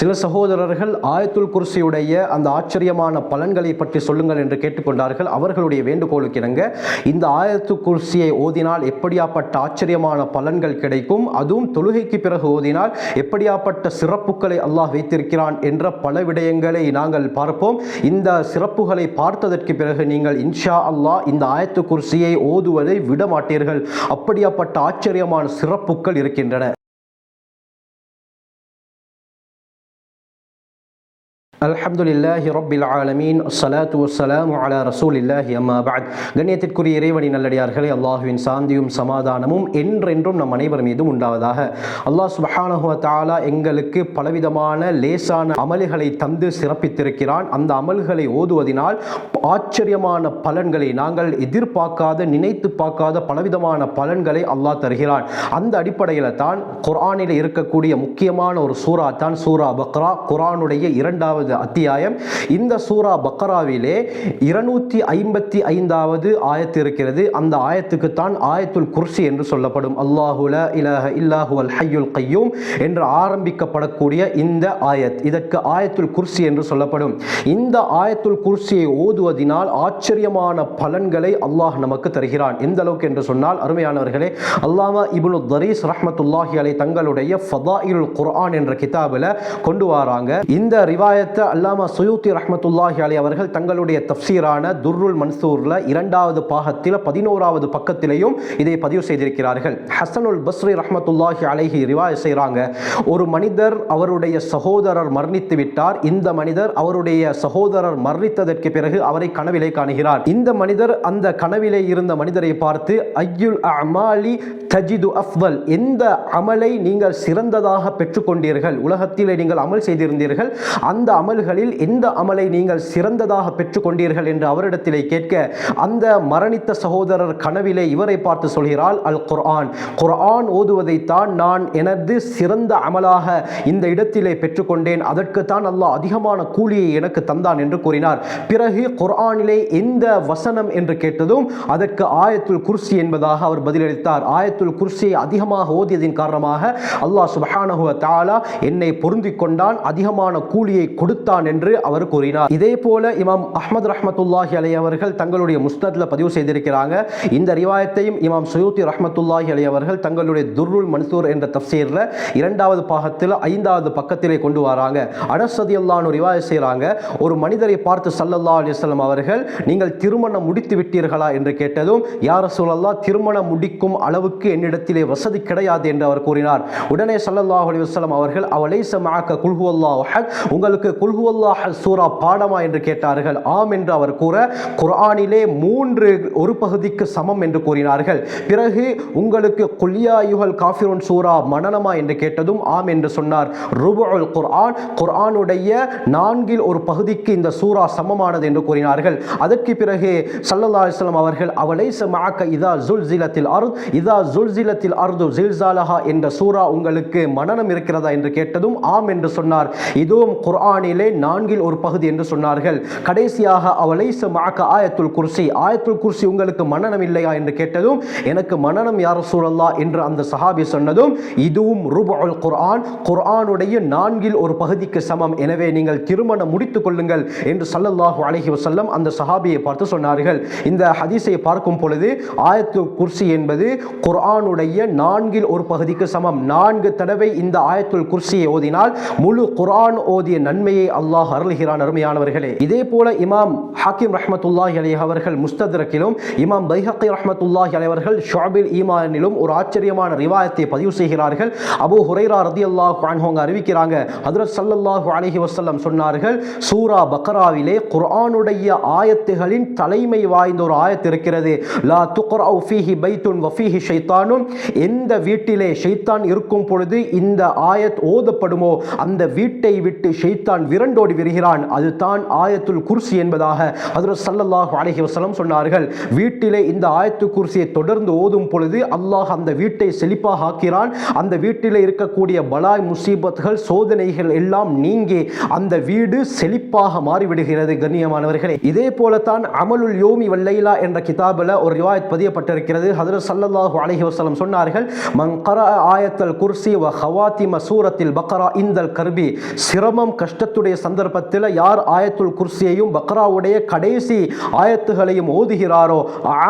சில சகோதரர்கள் ஆயத்துல் குர்சியுடைய அந்த ஆச்சரியமான பலன்களை பற்றி சொல்லுங்கள் என்று கேட்டுக்கொண்டார்கள். அவர்களுடைய வேண்டுகோளுக்கு இணங்க இந்த ஆயத்து குர்சியை ஓதினால் எப்படியாப்பட்ட ஆச்சரியமான பலன்கள் கிடைக்கும்? அதுவும் தொழுகைக்கு பிறகு ஓதினால் எப்படியாப்பட்ட சிறப்புகளை அல்லாஹ் வைத்திருக்கிறான் என்ற பல விடயங்களை நாங்கள் பார்ப்போம். இந்த சிறப்புகளை பார்த்ததற்கு பிறகு நீங்கள் இன்ஷா அல்லாஹ் இந்த ஆயத்து குர்சியை ஓதுவதை விட மாட்டீர்கள் அப்படியாப்பட்ட ஆச்சரியமான சிறப்புகள் இருக்கின்றன. அல்ஹம்துலில்லாஹி ரப்பில் ஆலமீன். ஸலாத்து வஸ்ஸலாமு அலா ரசூலில்லாஹி அம்மா பாத் கண்ணியத்திற்குரிய இறைவனி நல்லடியார்களே அல்லாஹுவின் சாந்தியும் சமாதானமும் என்றென்றும் நம் அனைவர் மீதும் உண்டாவதாக. அல்லாஹ் சுபஹானஹுவ தாலா எங்களுக்கு பலவிதமான லேசான அமல்களை தந்து சிறப்பித்திருக்கிறான். அந்த அமல்களை ஓதுவதினால் ஆச்சரியமான பலன்களை நாங்கள் எதிர்பார்க்காத நினைத்து பார்க்காத பலவிதமான பலன்களை அல்லாஹ் தருகிறான். அந்த அடிப்படையில் தான் குர்ஆனில் இருக்கக்கூடிய முக்கியமான ஒரு சூரா தான் சூரா பக்ரா. குரானுடைய இரண்டாவது அத்தியாயம். இந்த சூரா பக்கராவிலே இருநூத்தி ஐம்பத்தி ஐந்தாவது ஆயத்து இருக்கிறது. அந்த ஆயத்துக்கு தான் ஆயத்துல் குர்சி என்று சொல்லப்படும். அல்லாஹுல இலஹ இல்லாஹு அல் ஹையுல் கையூம் என்று ஆரம்பிக்கப்படக்கூடிய இந்த ஆயத். இதற்கு ஆயத்துல் குர்சி என்று சொல்லப்படும். இந்த ஆயத்துல் குர்சியை ஓதுவதினால் ஆச்சரியமான பலன்களை அல்லாஹ் நமக்கு தருகிறான். எந்த அளவுக்கு என்று சொன்னால் அருமையானவர்களே அல்லாமா இபுனு தரீஸ் ரஹமத்துல்லாஹி அலை தங்களுடைய ஃபதாயிலுல் குர்ஆன் என்ற கிதாபில் கொண்டு வராங்க. இந்த ரிவாயத்தை அல்லாமா சுயூத்தி ரஹ்மத்துல்லாஹி அலி அவர்கள் தங்களுடைய தஃப்சீரான துர்ருல் மன்சூரில் இரண்டாவது பாகத்தில் பதினோராவது பக்கத்திலையும் இதை பதிவு செய்திருக்கிறார்கள். ஹசனுல் பஸ்ரி ரஹமத்துல்லாஹி அலைஹி ரிவாய் செய்கிறாங்க ஒரு மனிதர் அவருடைய சகோதரர் மரணித்து விட்டார். இந்த மனிதர் அவருடைய சகோதரர் மரணித்ததற்கு பிறகு அவரை கனவிலே காணுகிறார். இந்த மனிதர் அந்த கனவிலே இருந்த மனிதரை பார்த்து ஐயுல் அமாலி தஜிது அஃபல் எந்த அமலை நீங்கள் சிறந்ததாக பெற்றுக்கொண்டீர்கள்? உலகத்திலே நீங்கள் அமல் செய்திருந்தீர்கள். அந்த அமல்களில் எந்த அமலை நீங்கள் சிறந்ததாக பெற்றுக்கொண்டீர்கள் என்று அவரிடத்திலே கேட்க அந்த மரணித்த சகோதரர் கனவிலே இவரை பார்த்து சொல்கிறாள் அல் குர்ஆன் குர்ஆன் ஓதுவதைத்தான் நான் எனது சிறந்த அமலாக இந்த இடத்திலே பெற்றுக்கொண்டேன். அதற்கு தான் அல்லாஹ் அதிகமான கூலியை எனக்கு தந்தான் என்று கூறினார். பிறகு குர்ஆனிலே எந்த வசனம் என்று கேட்டதும் அதற்கு ஆயத்துல் குர்சி என்பதாக அவர் பதிலளித்தார். ஆயத்துல் குர்சியை அதிகமாக ஓதியதின் காரணமாக அல்லாஹ் சுபஹானஹுவ தாலா என்னை பொருந்திக் கொண்டான். அதிகமான கூலியை கொடுத்து கொடுத்தான் என்று அவர் கூறினார். இதே போல இமாம் அஹமது ரஹமத்துல்லாஹி அலி அவர்கள் தங்களுடைய முஸ்னத்ல பதிவு செய்திருக்கிறாங்க. இந்த ரிவாயத்தையும் இமாம் சுயூத்தி ரஹமத்துல்லாஹி அலி அவர்கள் தங்களுடைய துர்ருல் மன்சூர் என்ற தப்சீரில் இரண்டாவது பாகத்தில் ஐந்தாவது பக்கத்திலே கொண்டு வராங்க. அனசதி அல்லான்னு ரிவாயம் செய்கிறாங்க ஒரு மனிதரை பார்த்து சல்லல்லா அலிஸ்லாம் அவர்கள் நீங்கள் திருமணம் முடித்து விட்டீர்களா? என்று கேட்டதும் யார் சூழல்லா திருமணம் முடிக்கும் அளவுக்கு என்னிடத்திலே வசதி கிடையாது என்று அவர் கூறினார். உடனே சல்லல்லாஹ் அலி வஸ்லாம் அவர்கள் அவளை சமாக்க குல்ஹுவல்லா உங்களுக்கு குல் அல்லாஹ் சூரா பாடமா என்று கேட்டார்கள். ஆம் என்று அவர் கூற குர்ஆனிலே மூன்று ஒரு பகுதிக்கு சமம் என்று கூறினார்கள். பிறகு உங்களுக்கு குல்யா யுகல் காஃபிருன் சூரா மனனமா என்று கேட்டதும் ஆம் என்று சொன்னார். ருபுல் குர்ஆன் குர்ஆனுடைய நான்கில் ஒரு பகுதிக்கு இந்த சூரா சமமானது என்று கூறினார்கள். அதற்கு பிறகு சல்லல்லா அலிஸ்லாம் அவர்கள் அவளை சமாக்க இதா ஜுல் ஜிலத்தில் அருத் இதா ஜுல் ஜுல்சிலத்தில் அர்து ஜில்சாலஹா என்ற சூரா உங்களுக்கு மனனம் இருக்கிறதா என்று கேட்டதும் ஆம் என்று சொன்னார். இதுவும் குர்ஆனிலே நான்கில் ஒரு பகுதி என்று சொன்னார்கள். கடைசியாக அவளை சமாக்க ஆயத்துல் குர்சி. ஆயத்துல் குர்சி உங்களுக்கு மன்னனம் இல்லையா? என்று கேட்டதும் எனக்கு மன்னனம் யார் சூழல்லா என்று அந்த சஹாபி சொன்னதும் இதுவும் ரூபல் குர்ஆன். குர்ஆனுடைய நான்கில் ஒரு பகுதிக்கு சமம். எனவே நீங்கள் திருமணம் முடித்துக் கொள்ளுங்கள் என்று சல்லல்லாஹு அலஹி வசல்லம் அந்த சஹாபியை பார்த்து சொன்னார்கள். இந்த ஹதீஸை பார்க்கும் பொழுது ஆயத்து குர்சி என்பது குர்ஆனுடைய நான்கில் ஒரு பகுதிக்கு சமம். நான்கு தடவை இந்த ஆயத்துல் குர்சியை ஓதினால் முழு குர்ஆன் ஓதிய நன்மையை அல்லாஹ் அருள்கிறான் அருமையானவர்களே. இதே போல இமாம் ஹாக்கிம் ரஹமத்துல்லாஹி அலி அவர்கள் முஸ்தத்ரக்கிலும் இமாம் பைஹக்கி ரஹமத்துல்லாஹி அலைஹி அவர்கள் ஷுஅபில் ஈமானிலும் ஒரு ஆச்சரியமான ரிவாயத்தை பதிவு செய்கிறார்கள். அபு ஹுரைரா ரதி அல்லாஹ் அவங்க அறிவிக்கிறாங்க. ஹதரத் சல்லல்லாஹு அலஹி வசல்லம் சொன்னார்கள் சூரா பக்ராவிலே குர்ஆனுடைய ஆயத்துகளின் தலைமை வாய்ந்த ஒரு ஆயத்து இருக்கிறது. லா துக்ரவு ஃபீஹி பைத்துன் வஃபீஹி ஷைத்தானும் எந்த வீட்டிலே ஷைத்தான் இருக்கும் பொழுது இந்த ஆயத் ஓதப்படுமோ அந்த வீட்டை விட்டு ஷைத்தான் விரண்டோடி விரிகிறான். அதுதான் ஆயத்துல் குர்சி என்பதாக ஹதரத் சல்லல்லாஹ் அலஹி வசலம் சொன்னார்கள். வீட்டிலே இந்த ஆயத்து குர்சியை தொடர்ந்து ஓதும் பொழுது அல்லாஹ் அந்த வீட்டை செழிப்பாக ஆக்கிறான். அந்த வீட்டிலே இருக்கக்கூடிய பலாய் முசீபத்துகள் சோதனைகள் எல்லாம் நீங்கி அந்த வீடு செழிப்பாக மாறிவிடுகிறது கண்ணியமானவர்களே. இதே போலத்தான் அமலுல் யோமி வல்லைலா என்ற கிதாபில் ஒரு ரிவாயத் பதியப்பட்டிருக்கிறது. ஹதரத் சல்லல்லாஹு அலஹி வசலம் சொன்னார்கள் மங்கர ஆயத்தல் குர்சி வ ஹவாத்தி மசூரத்தில் பக்கரா இந்தல் கர்பி. சிரமம் கஷ்டத்துடைய சந்தர்ப்பத்தில் யார் ஆயத்துல் குர்சியையும் பக்ராவுடைய கடைசி ஆயத்துகளையும் ஓதுகிறாரோ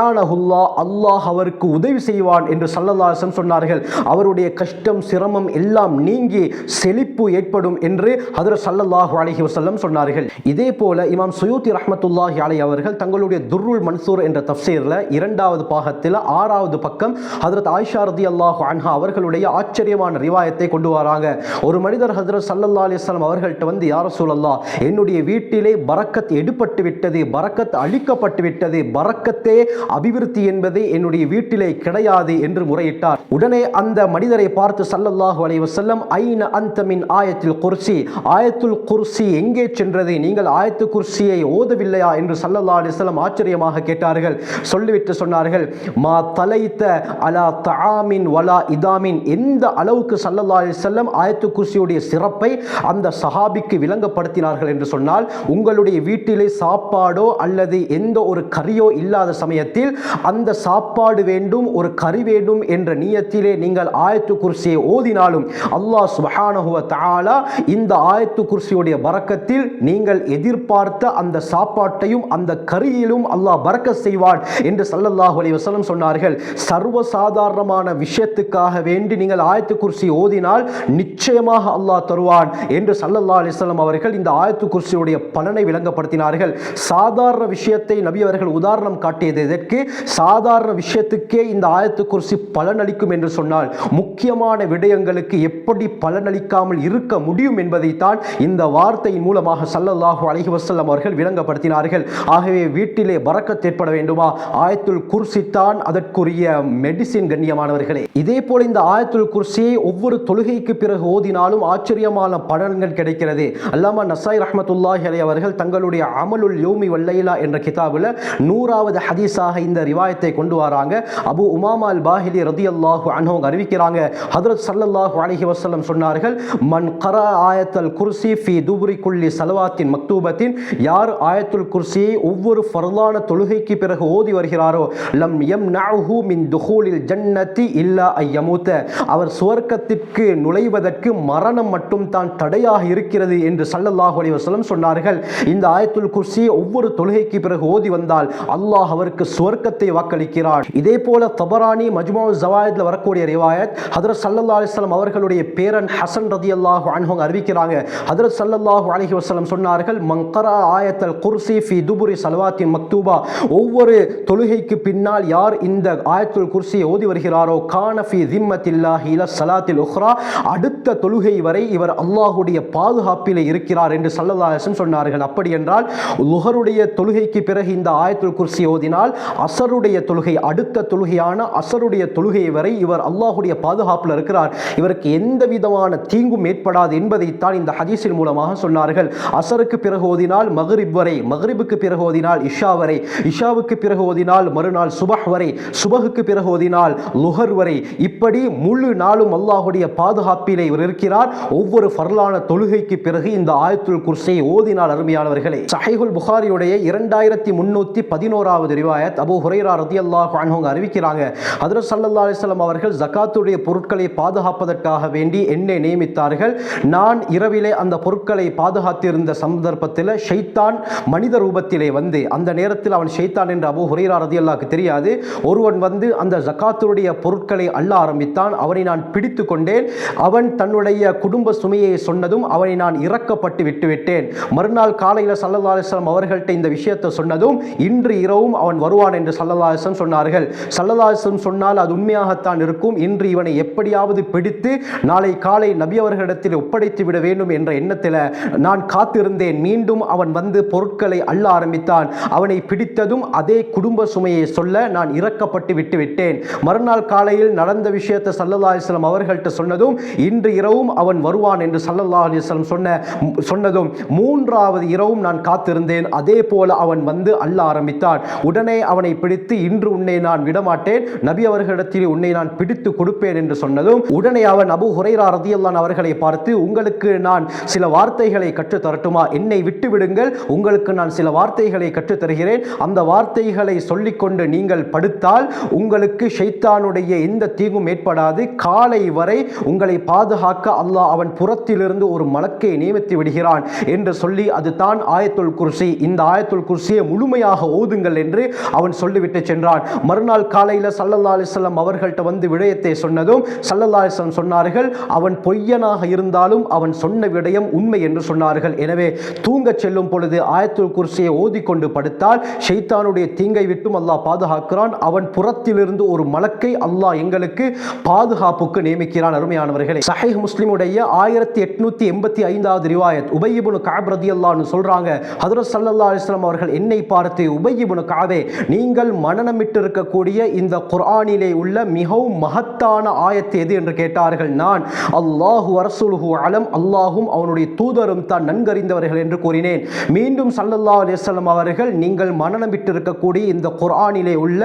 ஆனஹுல்லா அல்லாஹ் அவருக்கு உதவி செய்வான் என்று சல்லல்லாசன் சொன்னார்கள். அவருடைய கஷ்டம் சிரமம் எல்லாம் நீங்கி செழிப்பு ஏற்படும் என்று ஹதரத் சல்லல்லாஹு அலஹி வசல்லம் சொன்னார்கள். இதே போல இமாம் சுயூத்தி ரஹமத்துல்லாஹி அலை அவர்கள் தங்களுடைய துர்ருல் மன்சூர் என்ற தப்சீரில் இரண்டாவது பாகத்தில் ஆறாவது பக்கம் ஹதரத் ஆயிஷா ரதி அல்லாஹு அன்ஹா அவர்களுடைய ஆச்சரியமான ரிவாயத்தை கொண்டு வராங்க. ஒரு மனிதர் ஹதரத் சல்லல்லா அலிஸ்லாம் அவர்கள்ட்ட வந்து யார சூழல்லா? என்னுடைய வீட்டிலே பரக்கத் எடுபட்டு விட்டது பரக்கத் அழிக்கப்பட்டு விட்டது பரக்கத்தே அபிவிருத்தி என்பது என்னுடைய வீட்டிலே கிடையாது என்று முறையிட்டார். உடனே அந்த மனிதரை பார்த்து சல்லல்லாஹு அலைஹி வஸல்லம் ஐன அந்தமின் ஆயத்தில் குர்சி? ஆயத்துல் குர்சி எங்கே சென்றது? நீங்கள் ஆயத்து குர்சியை ஓதவில்லையா? என்று சல்லல்லா அலிஸ்லாம் ஆச்சரியமாக கேட்டார்கள். சொல்லிவிட்டு சொன்னார்கள் மா தலைத்த அலா தாமின் வலா இதாமின். எந்த அளவுக்கு சல்லல்லா அலிஸ்லாம் ஆயத்து குர்சியுடைய சிறப்பை அந்த சஹாபிக்கு விளங்கப்படுத்தினார்கள் என்று சொன்னால் உங்களுடைய வீட்டிலே சாப்பாடோ அல்லது எந்த ஒரு கறியோ இல்லாத சமயத்தில் அந்த சாப்பாடு வேண்டும் ஒரு கறி வேண்டும் என்ற நீயத்திலே நீங்கள் ஆயத்து குர்சியை ஓதினாலும் அல்லாஹ் சுபஹானஹு தாலா இந்த ஆயத்து குர்சியுடைய பறக்கத்தில் நீங்கள் எதிர்பார்த்த அந்த சாப்பாட்டையும் அந்த கறியிலும் அல்லாஹ் பறக்க செய்வான் என்று சல்லல்லாஹு அலி வசலம் சொன்னார்கள். சர்வசாதாரணமான விஷயத்துக்காக வேண்டி நீங்கள் ஆயத்து குர்சி ஓதினால் நிச்சயமாக அல்லாஹ் தருவான் என்று சல்லல்லா அலிஸ்லாம் வஸல்லம் அவர்கள் இந்த ஆயத்து குர்சியுடைய பலனை விளங்கப்படுத்தினார்கள். சாதாரண விஷயத்தை நபி அவர்கள் உதாரணம் காட்டியது எதற்கு சாதாரண விஷயத்துக்கே இந்த ஆயத்து குர்சி பலனளிக்கும் என்று சொன்னால் முக்கியமான விடயங்களுக்கு எப்படி பலனளிக்காமல் இருக்க முடியும் என்பதைத்தான் இந்த வார்த்தையின் மூலமாக சல்லல்லாஹு அலஹி வசல்லம் அவர்கள் விளங்கப்படுத்தினார்கள். ஆகவே வீட்டிலே பறக்கத் ஏற்பட வேண்டுமா? ஆயத்துல் குர்சி தான் அதற்குரிய மெடிசின் கண்ணியமானவர்களே. இதே போல இந்த ஆயத்துல் குர்சியை ஒவ்வொரு தொழுகைக்கு பிறகு ஓதினாலும் ஆச்சரியமான பலன்கள் கிடைக்கிறது. அல்லாமா நசாய் ரஹமத்துல்லாஹி அலைஹி அவர்கள் தங்களுடைய அமலுல் யோமி வல்லைலா என்ற கிதாபில் நூறாவது ஹதீஸாக இந்த ரிவாயத்தை கொண்டு வராங்க. அபு உமாமா அல் பாஹிலி ரதி அல்லாஹு அன்ஹவங்க அறிவிக்கிறாங்க. ஹதரத் சல்லல்லாஹு அலஹி வசல்லம் சொன்னார்கள் மன் கரா ஆயத்தல் குர்சி ஃபி துபுரி குல்லி சலவாத்தின் மக்தூபத்தின் யார் ஆயத்துல் குர்சியை ஒவ்வொரு ஃபர்லான தொழுகைக்கு பிறகு ஓதி வருகிறாரோ லம் எம் நாஹு மின் துஹூலில் ஜன்னதி இல்லா ஐயமூத்த அவர் சுவர்க்கத்திற்கு நுழைவதற்கு மரணம் மட்டும் தான் தடையாக இருக்கிறது என்று என்று சல்லல்லாஹு அலி வசலம் சொன்னார்கள். இந்த ஆயத்துல் குர்சி ஒவ்வொரு தொழுகைக்கு பிறகு ஓதி வந்தால் அல்லாஹ் அவருக்கு சுவர்க்கத்தை வாக்களிக்கிறார் இதே போல தபரானி மஜ்மா ஜவாயத்தில் வரக்கூடிய ரிவாயத் ஹதரத் சல்லல்லா அலிஸ்லாம் அவர்களுடைய பேரன் ஹசன் ரதி அல்லாஹ் அன்ஹோங் அறிவிக்கிறாங்க. ஹதரத் சல்லல்லாஹு அலஹி வசலம் சொன்னார்கள் மங்கரா ஆயத்தல் குர்சி ஃபி துபுரி சல்வாத்தி மக்தூபா. ஒவ்வொரு தொழுகைக்கு பின்னால் யார் இந்த ஆயத்துல் குர்சியை ஓதி வருகிறாரோ கான ஃபி திம்மத்தில்லாஹி இல சலாத்தில் உஹ்ரா அடுத்த தொழுகை வரை இவர் அல்லாஹுடைய பாதுகாப்பில் இருக்கிறார் என்று சல்லல்லாஹு சொன்னார்கள். அப்படி என்றால் லுகருடைய தொழுகைக்கு பிறகு இந்த ஆயத்துல் குர்சி ஓதினால் அசருடைய தொழுகை அடுத்த தொழுகையான அசருடைய தொழுகை வரை இவர் அல்லாஹுடைய பாதுகாப்பில் இருக்கிறார். இவருக்கு எந்த விதமான தீங்கும் ஏற்படாது என்பதைத்தான் இந்த ஹதீஸின் மூலமாக சொன்னார்கள். அசருக்கு பிறகு ஓதினால் மகரிப் வரை மகரிபுக்கு பிறகு ஓதினால் இஷா வரை இஷாவுக்கு பிறகு ஓதினால் மறுநாள் சுபஹ் வரை சுபகுக்கு பிறகு ஓதினால் லுஹர் வரை. இப்படி முழு நாளும் அல்லாஹுடைய பாதுகாப்பிலே இவர் இருக்கிறார். ஒவ்வொரு ஃபர்லான தொழுகைக்கு பிறகு பிறகு இந்த ஆயத்துல் குர்சை ஓதினால் அருமையானவர்களே சஹைகுல் புகாரியுடைய இரண்டாயிரத்தி முன்னூத்தி பதினோராவது ரிவாயத் அபு ஹுரைரா ரதி அல்லாஹ் அன்ஹு அறிவிக்கிறாங்க ஹதரத் சல்லா அலிஸ்லாம் அவர்கள் ஜக்காத்துடைய பொருட்களை பாதுகாப்பதற்காக வேண்டி என்னை நியமித்தார்கள். நான் இரவிலே அந்த பொருட்களை பாதுகாத்திருந்த சந்தர்ப்பத்தில் ஷைத்தான் மனித ரூபத்திலே வந்து அந்த நேரத்தில் அவன் ஷைத்தான் என்று அபு ஹுரைரா ரதி அல்லாக்கு தெரியாது. ஒருவன் வந்து அந்த ஜக்காத்துடைய பொருட்களை அள்ள ஆரம்பித்தான். அவனை நான் பிடித்து கொண்டேன் அவன் தன்னுடைய குடும்ப சுமையை சொன்னதும் அவனை நான் இறக்கப்பட்டு விட்டுவிட்டேன். மறுநாள் காலையில் சல்லல்லா அலிஸ்லாம் அவர்கள்ட்ட இந்த விஷயத்தை சொன்னதும் இன்று இரவும் அவன் வருவான் என்று சல்லல்லா அலிஸ்லாம் சொன்னார்கள். சல்லல்லா அலிஸ்லாம் சொன்னால் அது உண்மையாகத்தான் இருக்கும். இன்று இவனை எப்படியாவது பிடித்து நாளை காலை நபி அவர்களிடத்தில் ஒப்படைத்து விட வேண்டும் என்ற எண்ணத்தில் நான் காத்திருந்தேன். மீண்டும் அவன் வந்து பொருட்களை அள்ள ஆரம்பித்தான். அவனை பிடித்ததும் அதே குடும்ப சுமையை சொல்ல நான் இறக்கப்பட்டு விட்டுவிட்டேன். மறுநாள் காலையில் நடந்த விஷயத்தை சல்லல்லா அலிஸ்லாம் அவர்கள்ட்ட சொன்னதும் இன்று இரவும் அவன் வருவான் என்று சல்லல்லா அலிஸ்லாம் சொன்ன சொன்னதும் மூன்றாவது இரவும் நான் காத்திருந்தேன். அதே போல அவன் வந்து அள்ள ஆரம்பித்தான். உடனே அவனை பிடித்து இன்று உன்னை நான் விடமாட்டேன். நபி அவர்களிடத்தில் உன்னை நான் பிடித்து கொடுப்பேன் என்று சொன்னதும் உடனே அவன் அபு ஹுரைரா ரதியல்லான் அவர்களை பார்த்து உங்களுக்கு நான் சில வார்த்தைகளை கற்றுத் தரட்டுமா? என்னை விட்டு விடுங்கள். உங்களுக்கு நான் சில வார்த்தைகளை கற்றுத் தருகிறேன். அந்த வார்த்தைகளை சொல்லிக்கொண்டு நீங்கள் படுத்தால் உங்களுக்கு ஷைத்தானுடைய எந்த தீங்கும் ஏற்படாது. காலை வரை உங்களை பாதுகாக்க அல்லாஹ் அவன் புறத்திலிருந்து ஒரு மலக்கை நிறைவேற்றி விடுகிறான் என்று சொல்லி அது தான் ஆயத்துல் குர்சி. இந்த ஆயத்துல் குர்சியை முழுமையாக ஓதுங்கள் என்று அவன் சொல்லிவிட்டு சென்றான். மறுநாள் காலையில் சல்லல்லா அலிஸ்லாம் அவர்கள்ட்ட வந்து விடயத்தை சொன்னதும் சல்லல்லா அலிஸ்லாம் சொன்னார்கள் அவன் பொய்யனாக இருந்தாலும் அவன் சொன்ன விடயம் உண்மை என்று சொன்னார்கள். எனவே தூங்கச் செல்லும் பொழுது ஆயத்துல் குர்சியை ஓதிக்கொண்டு படுத்தால் ஷைத்தானுடைய தீங்கை விட்டும் அல்லாஹ் பாதுகாக்கிறான். அவன் புறத்திலிருந்து ஒரு மலக்கை அல்லாஹ் எங்களுக்கு பாதுகாப்புக்கு நியமிக்கிறான். அருமையானவர்களே சஹை முஸ்லிமுடைய ஆயிரத்தி எட்நூத்தி எண்பத்தி ஐந்தாவது ரிவாயத். உபயிபுனு காப் ரதி அல்லான்னு சொல்றாங்க ஹதரத் சல்லா அலிஸ்லாம் அவர்கள் என்னை பார்த்து உபயிபுனு காவே நீங்கள் மனநமிட்டு இருக்கக்கூடிய இந்த குர்ஆனிலே உள்ள மிகவும் மகத்தான ஆயத்து எது? என்று கேட்டார்கள். நான் அல்லாஹு அரசுலுஹு அலம் அல்லாஹும் அவனுடைய தூதரும் தான் நன்கறிந்தவர்கள் என்று கூறினேன். மீண்டும் சல்லல்லா அலிஸ்லாம் அவர்கள் நீங்கள் மனநமிட்டு இருக்கக்கூடிய இந்த குர்ஆனிலே உள்ள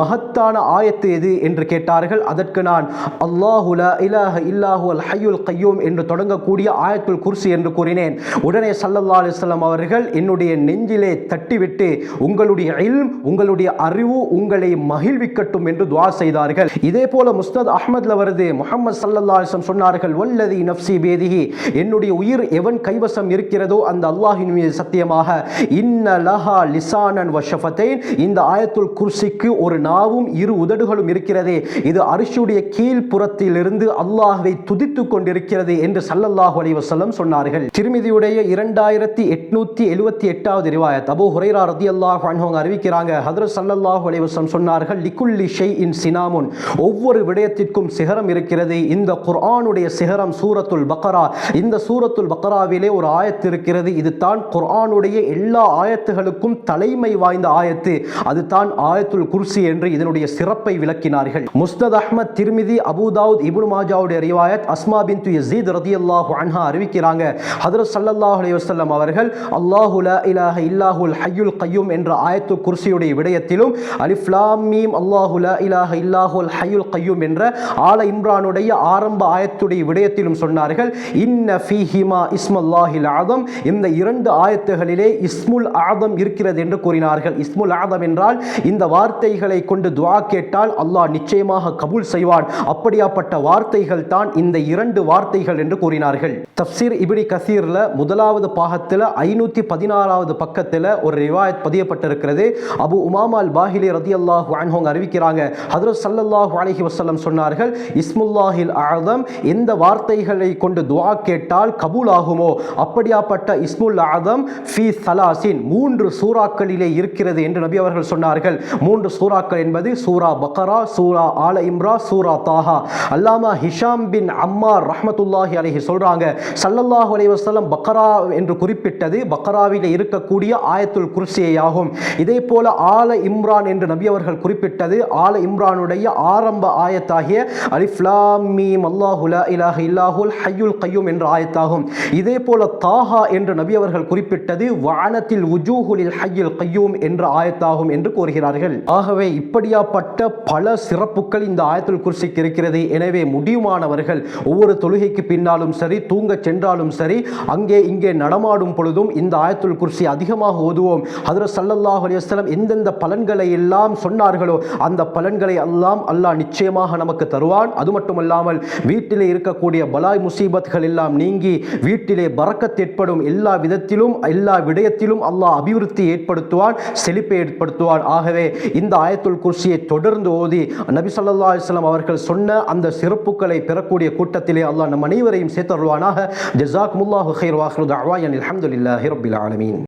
மகத்தான ஆயத்து எது? என்று கேட்டார்கள். அதற்கு நான் அல்லாஹுல இலாஹ இல்லாஹு அல் ஹையுல் கையூம் என்று தொடங்கக்கூடிய ஆயத்துல் குர்சி என்று என்று கூறினேன். உடனே சல்லல்லா அலிஸ்லாம் அவர்கள் என்னுடைய நெஞ்சிலே தட்டிவிட்டு உங்களுடைய இல்ம் உங்களுடைய அறிவு உங்களை மகிழ்விக்கட்டும் என்று துவா செய்தார்கள். இதே போல முஸ்தத் அஹ்மத்ல வருது முகமது சல்லல்லா அலிஸ்லாம் சொன்னார்கள் வல்லதி நப்சி பேதிகி என்னுடைய உயிர் எவன் கைவசம் இருக்கிறதோ அந்த அல்லாஹின் மீது சத்தியமாக இன்ன லஹா லிசானன் வஷஃபத்தைன். இந்த ஆயத்துல் குர்சிக்கு ஒரு நாவும் இரு உதடுகளும் இருக்கிறதே. இது அரிசியுடைய கீழ்ப்புறத்திலிருந்து அல்லாஹை துதித்து கொண்டிருக்கிறது என்று சல்லல்லாஹு அலைவசல்லம் சொன்னார்கள். அறிவிக்கிறார்கள் திருமிதியுடைய இரண்டாயிரத்தி எட்நூத்தி எழுவத்தி எட்டாவது ரிவாயத். அபு ஹுரைரா ரதி அல்லாஹ் அவங்க அறிவிக்கிறாங்க. ஹதரத் சல்லல்லாஹு அலைவசம் சொன்னார்கள் லிக்குல்லி ஷை இன் சினாமுன். ஒவ்வொரு விடயத்திற்கும் சிகரம் இருக்கிறது. இந்த குர்ஆனுடைய சிகரம் சூரத்துல் பக்கரா இந்த சூரத்துல் பக்கராவிலே ஒரு ஆயத்து இருக்கிறது. இது தான் குர்ஆனுடைய எல்லா ஆயத்துகளுக்கும் தலைமை வாய்ந்த ஆயத்து. அது தான் ஆயத்துல் குர்சி என்று இதனுடைய சிறப்பை விளக்கினார்கள். முஸ்தத் அஹ்மத் திருமிதி அபுதாவுத் இபுன் மாஜாவுடைய ரிவாயத் அஸ்மா பின் ரதி அல்லாஹ் அன்ஹா அறிவிக்கிறாங்க. ஹதரத் ஸல்லல்லாஹு அலி வசல்லம் அவர்கள் அல்லாஹுல இலாஹ இல்லாஹுல் ஹையுல் கையும் என்ற ஆயத்து குர்சியுடைய விடயத்திலும் அலிஃப்லாமீம் இலாஹ இல்லாஹுல் ஹையுல் கையும் என்ற ஆல இம்ரானுடைய ஆரம்ப ஆயத்துடைய விடயத்திலும் சொன்னார்கள் இன்ன ஃபீஹிமா இஸ்மல்லாஹில் ஆதம் இந்த இரண்டு ஆயத்துகளிலே இஸ்முல் ஆதம் இருக்கிறது என்று கூறினார்கள். இஸ்முல் ஆதம் என்றால் இந்த வார்த்தைகளை கொண்டு துவா கேட்டால் அல்லாஹ் நிச்சயமாக கபூல் செய்வான். அப்படியாப்பட்ட வார்த்தைகள் தான் இந்த இரண்டு வார்த்தைகள் என்று கூறினார்கள். தப்சீர் இப்படி கசீரில் முதலாவது பாகத்தில் ஐநூற்றி பதினாறாவது பக்கத்தில் ஒரு ரிவாயத் பதியப்பட்டிருக்கிறது. அபு உமாமா அல் பாஹிலி ரதி அல்லாஹ் வான்ஹோங் அறிவிக்கிறாங்க. ஹதரத் சல்லல்லாஹ் அலஹி வசல்லம் சொன்னார்கள் இஸ்முல்லாஹில் ஆதம் எந்த வார்த்தைகளை கொண்டு துவா கேட்டால் கபூல் ஆகுமோ அப்படியாப்பட்ட இஸ்முல் ஆதம் ஃபி சலாசின் மூன்று சூறாக்களிலே இருக்கிறது என்று நபி அவர்கள் சொன்னார்கள். மூன்று சூறாக்கள் என்பது சூரா பக்கரா சூரா ஆல இம்ரா சூரா தாஹா. அல்லாமா ஹிஷாம் பின் அம்மார் ரஹமத்துல்லாஹி அலஹி சொல்றாங்க சல்லல்லாஹு அலைஹி வஸல்லம் பக்கரா என்று குறிப்பிட்டது. பக்கராவில் இருக்கக்கூடிய ஆயத்துல் குர்சியாகும் இதே போல ஆல இம்ரான் என்று நபி அவர்கள் குறிப்பிட்டது. ஆல இம்ரானுடைய ஆரம்ப ஆயத்தாகிய அலிஃப்லாமீம் லாம் மீம் இலாஹ இல்லாஹுல் ஹய்யுல் கய்யூம் என்ற ஆயத்தாகும். இதே போல தாஹா என்று நபி அவர்கள் குறிப்பிட்டது. வானத்தில் உஜூஹுலில் ஹய்யுல் கையூம் என்ற ஆயத்தாகும் என்று கூறுகிறார்கள். ஆகவே இப்படியாப்பட்ட பல சிறப்புகள் இந்த ஆயத்துல் குர்சிக்கு இருக்கிறது. எனவே முடியுமானவர்கள் ஒவ்வொரு தொழுகைக்கு பின்னாலும் சரி தூங்க சென்றாலும் சரி அங்கே இங்கே நடமாடும் பொழுதும் இந்த ஆயத்துல் குர்சி அதிகமாக ஓதுவோம். ஹதரத் சல்லல்லாஹ் அலிவஸ்லம் எந்தெந்த பலன்களை எல்லாம் சொன்னார்களோ அந்த பலன்களை எல்லாம் அல்லாஹ் நிச்சயமாக நமக்கு தருவான். அது மட்டுமல்லாமல் வீட்டிலே இருக்கக்கூடிய பலாய் முசீபத்கள் எல்லாம் நீங்கி வீட்டிலே பறக்கத் ஏற்படும் எல்லா விதத்திலும் எல்லா விடயத்திலும் அல்லாஹ் அபிவிருத்தி ஏற்படுத்துவான் செழிப்பை ஏற்படுத்துவான். ஆகவே இந்த ஆயத்துல் குர்சியை தொடர்ந்து ஓதி நபி ஸல்லல்லாஹு அலிஸ்லாம் அவர்கள் சொன்ன அந்த சிறப்புகளை பெறக்கூடிய கூட்டத்திலே அல்லாஹ் நம் அனைவரையும் சேர்த்தருள்வானாக ஜஸாக்குமுல்லாஹு ஹைர் வாஹ்ரு தஅவாயன் அல்ஹம்துலில்லாஹி ரப்பில் ஆலமீன்